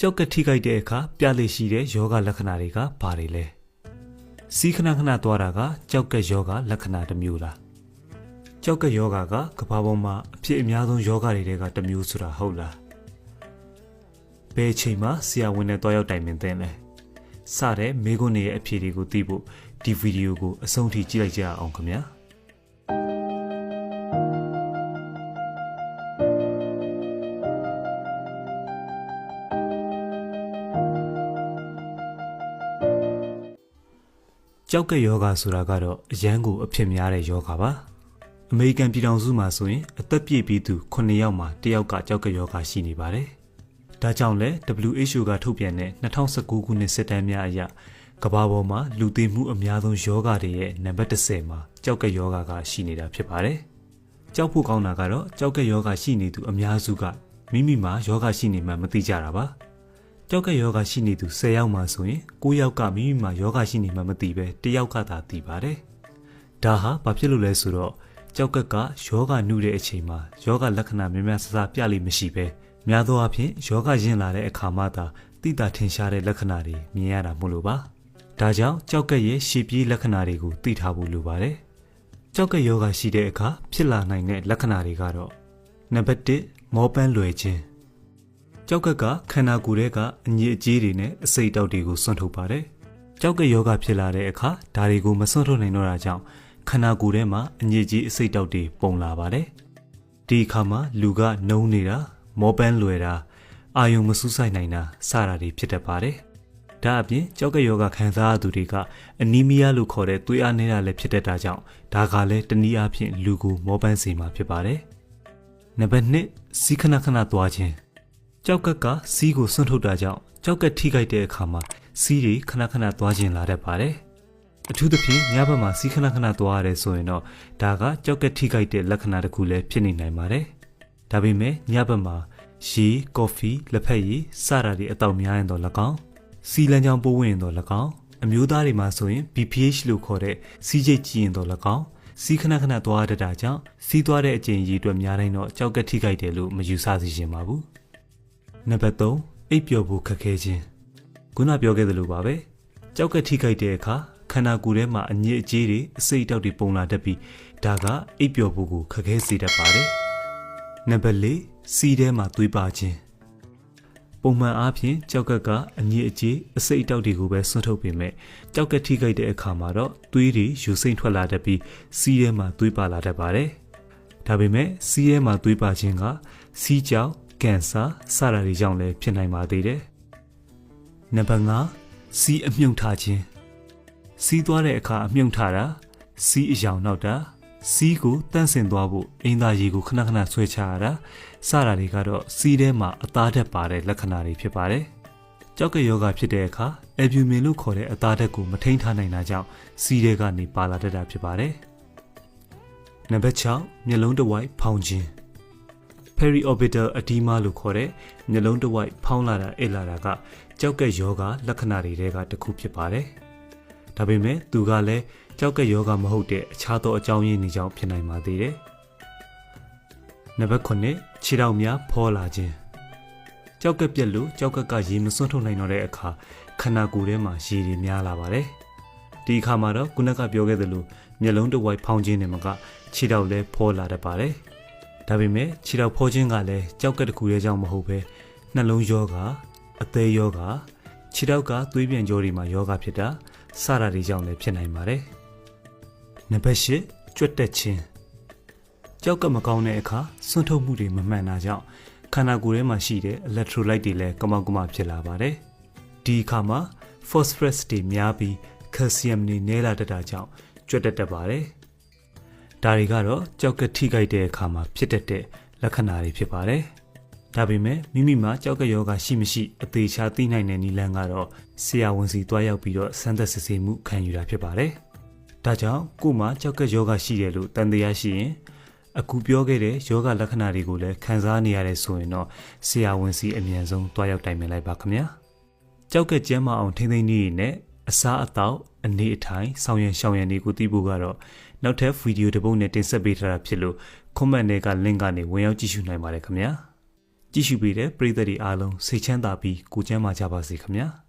ကြောက်ကထိခိုက်တဲ့အခါပြလေရှိတဲ့ယောဂလက္ခဏာတွေကဘာတွေလဲစီးခဏခဏသွားတာကကြောက်ကယောဂလက္ခဏာတစ်မျိုးလားကြောက်ကယောဂကကဘာပေါ်မှာအဖြစ်အများဆုံးယောဂတွေတဲကတစ်မျိုးဆိုတာဟုတ်လားဘယ်အချိန်မှာဆရာဝန်နဲ့တွားရောက်တိုင်ပင်သင်လဲစတဲ့မိခွန်းတွေရဲ့အဖြေတွေကိုသိဖို့ဒီဗီဒီယိုကိုအဆုံးထိကြည့်လိုက်ကြရအောင်ခင်ဗျာ ကြောက်ကက်ယောဂါဆိုတာကတော့အရန်ကိုအဖြစ်များတဲ့ယောဂါပါအမေရိကန်ပြည်ထောင်စုမှာဆိုရင်အသက်ပြည့်ပြီးသူ9ယောက်မှာတစ်ယောက်ကကြောက်ကက်ယောဂါရှိနေပါတယ်ဒါကြောင့်လဲ WHO ကထုတ်ပြန်တဲ့2019ခုနှစ်စစ်တမ်းများအရကမ္ဘာပေါ်မှာလူသေမှုအများဆုံးယောဂါတွေရဲ့နံပါတ်10မှာကြောက်ကက်ယောဂါကရှိနေတာဖြစ်ပါတယ်ကြောက်ဖို့ကောင်းတာကတော့ကြောက်ကက်ယောဂါရှိနေသူအများစုကမိမိမှာယောဂါရှိနေမှမသိကြတာပါ ကြောက်ကယောဂရှိနေသူ10ယောက်မှဆိုရင်9ယောက်ကမိမိမှာယောဂရှိနေမှမသိပဲ1ယောက်ကသာသိပါတယ်။ဒါဟာဘာဖြစ်လို့လဲဆိုတော့ကြောက်ကကယောဂနှုတဲ့အချိန်မှာယောဂလက္ခဏာများများဆဆပြလိမ့်မရှိပဲများသောအားဖြင့်ယောဂရင်လာတဲ့အခါမှသာသိတာထင်ရှားတဲ့လက္ခဏာတွေမြင်ရတာမို့လို့ပါ။ဒါကြောင့်ကြောက်ကရဲ့ရှေ့ပြေးလက္ခဏာတွေကိုသိထားဖို့လိုပါတယ်။ကြောက်ကယောဂရှိတဲ့အခါဖြစ်လာနိုင်တဲ့လက္ခဏာတွေကတော့နံပါတ်1မောပန်းလွယ်ခြင်း ကြောက်ကက်ကခန္ဓာကိုယ်ထဲကအညစ်အကြေးတွေနဲ့အစိတ်တောက်တွေကိုစွန့်ထုတ်ပါတယ်။ကြောက်ကက်ယောဂဖြစ်လာတဲ့အခါဒါတွေကိုမစွန့်ထုတ်နိုင်တော့တာကြောင့်ခန္ဓာကိုယ်ထဲမှာအညစ်အကြေးအစိတ်တောက်တွေပုံလာပါတယ်။ဒီအခါမှာလူကနှုံနေတာမောပန်းလွယ်တာအာယုံမစူးဆိုင်နိုင်တာစတာတွေဖြစ်တတ်ပါတယ်။ဒါအပြင်ကြောက်ကက်ယောဂခံစားရသူတွေကအနီမီးယားလို့ခေါ်တဲ့သွေးအားနည်းတာလည်းဖြစ်တတ်တာကြောင့်ဒါကလည်းတနည်းအားဖြင့်လူကိုမောပန်းစေမှာဖြစ်ပါတယ်။နံပါတ်1စီးခဏခဏသွားခြင်း ကြောက်ကက်ကစီးကိုစွန့်ထုတ်တာကြောင့်ကြောက်ကက်ထိခိုက်တဲ့အခါမှာစီးတွေခဏခဏသွားခြင်းလာတတ်ပါတယ်။အထူးသဖြင့်ညဘက်မှာစီးခဏခဏသွားရတယ်ဆိုရင်တော့ဒါကကြောက်ကက်ထိခိုက်တဲ့လက္ခဏာတစ်ခုလည်းဖြစ်နေနိုင်ပါတယ်။ဒါပေမဲ့ညဘက်မှာရေ၊ကော်ဖီ၊လက်ဖက်ရည်စတာတွေအတောက်များရင်တော့၎င်းစီးလန်းချောင်းပိုးဝင်ရင်တော့၎င်းအမျိုးသားတွေမှာဆိုရင် BPH လို့ခေါ်တဲ့စီးချိတ်ကြည့်ရင်တော့၎င်းစီးခဏခဏသွားရတတ်တာကြောင့်စီးသွားတဲ့အကျင့်ရည်အတွက်များတိုင်းတော့ကြောက်ကက်ထိခိုက်တယ်လို့မယူဆစီခြင်းပါဘူး။ နံပါတ်3အိပ်ပျော်ဖို့ခက်ခဲခြင်းခုနပြောခဲ့သလိုပါပဲကြောက်ကထိခိုက်တဲ့အခါခန္ဓာကိုယ်ထဲမှာအညစ်အကြေးတွေအစိတ်အတောက်တွေပုံလာတတ်ပြီးဒါကအိပ်ပျော်ဖို့ကိုခက်ခဲစေတတ်ပါတယ်နံပါတ်4စီးထဲမှာသွေးပါခြင်းပုံမှန်အားဖြင့်ကြောက်ကက်ကအညစ်အကြေးအစိတ်အတောက်တွေကိုပဲဆွတ်ထုတ်ပေမဲ့ကြောက်ကက်ထိခိုက်တဲ့အခါမှာတော့သွေးတွေယူစိမ့်ထွက်လာတတ်ပြီးစီးထဲမှာသွေးပါလာတတ်ပါတယ်ဒါပေမဲ့စီးထဲမှာသွေးပါခြင်းကစီးကြောက် ကင်ဆာစတာတွေကြောင့်လည်းဖြစ်နိုင်ပါသေးတယ်။နံပါတ်5စီးအမြုံထားခြင်းစီးသွားတဲ့အခါအမြုံထားတာစီးအယောင်နောက်တာစီးကိုတန့်စင်သွားဖို့အင်းသားရေကိုခဏခဏဆွဲချရတာစတာတွေကတော့စီးထဲမှာအသားဓာတ်ပါတဲ့လက္ခဏာတွေဖြစ်ပါတယ်။ကြောက်ကယောဂဖြစ်တဲ့အခါအယ်ဗျူမင်လို့ခေါ်တဲ့အသားဓာတ်ကိုမထိန်းထားနိုင်တာကြောင့်စီးထဲကနေပါလာတတ်တာဖြစ်ပါတယ်။နံပါတ်6မျက်လုံးတစ်ဝိုက်ဖောင်းခြင်း periorbital edema လို့ခေါ်တဲ့မျက်လုံးတစ်ဝိုက်ဖောင်းလာတာအိပ်လာတာကကြောက်ကက်ယောဂလက္ခဏာတွေတဲကတစ်ခုဖြစ်ပါတယ်။ဒါပေမဲ့သူကလည်းကြောက်ကက်ယောဂမဟုတ်တဲ့အခြားသောအကြောင်းရင်းတွေကြောင့်ဖြစ်နိုင်ပါသေးတယ်။နံပါတ်9ခြေထောက်များဖောလာခြင်းကြောက်ကက်ပြက်လို့ကြောက်ကက်ကရေမစွန့်ထုတ်နိုင်တော့တဲ့အခါခန္ဓာကိုယ်ထဲမှာရေတွေများလာပါတယ်။ဒီအခါမှာတော့ခုနကပြောခဲ့သလိုမျက်လုံးတစ်ဝိုက်ဖောင်းခြင်းနဲ့မကခြေထောက်လည်းဖောလာတတ်ပါတယ်။ ဒါပေမဲ့ခြေထောက်ဖောခြင်းကလည်းကြောက်ကက်တစ်ခုရဲ့ကြောင့်မဟုတ်ပဲနှလုံးယောဂအသေးယောဂခြေထောက်ကသွေးပြန်ကြောတွေမှာယောဂဖြစ်တာစတာတွေကြောင့်လည်းဖြစ်နိုင်ပါတယ်။နံပါတ်၈ကြွက်တက်ခြင်းကြောက်ကက်မကောင်းတဲ့အခါစွန့်ထုတ်မှုတွေမမှန်တာကြောင့်ခန္ဓာကိုယ်ထဲမှာရှိတဲ့ electrolyte တွေလည်းကမောက်ကမဖြစ်လာပါတယ်။ဒီအခါမှာ phosphorus တွေများပြီး calcium တွေနည်းလာတတ်တာကြောင့်ကြွက်တက်တတ်ပါတယ်။ ဒါတွေကတော့ကြောက်ကထိခိုက်တဲ့အခါမှာဖြစ်တတ်တဲ့လက္ခဏာတွေဖြစ်ပါတယ်။ဒါပေမဲ့မိမိမှာကြောက်ကယောဂရှိမရှိအသေးချာသိနိုင်တဲ့နည်းလမ်းကတော့ဆရာဝန်စီတွားရောက်ပြီးတော့စမ်းသပ်စစ်ဆေးမှုခံယူတာဖြစ်ပါတယ်။ဒါကြောင့်ကို့မှာကြောက်ကယောဂရှိတယ်လို့တန်တရားရှိရင်အခုပြောခဲ့တဲ့ယောဂလက္ခဏာတွေကိုလည်းခံစားနေရတယ်ဆိုရင်တော့ဆရာဝန်စီအမြန်ဆုံးတွားရောက်တိုင်ပင်လိုက်ပါခင်ဗျာ။ကြောက်ကကျမ်းမအောင်ထိမ့်သိမ့်နည်းနဲ့အစားအသောက်အနေအထိုင်ဆောင်ရန်ရှောင်ရန်တွေကိုသိဖို့ကတော့ နောက်ထပ်ဗီဒီယိုတစ်ပုဒ်နဲ့တင်ဆက်ပေးထားတာဖြစ်လို့ comment တွေက link ကနေဝင်ရောက်ကြည့်ရှုနိုင်ပါတယ်ခင်ဗျာကြည့်ရှုပေးတဲ့ပရိသတ်တွေအားလုံးစိတ်ချမ်းသာပြီးကိုယ်ကျန်းမာကြပါစေခင်ဗျာ။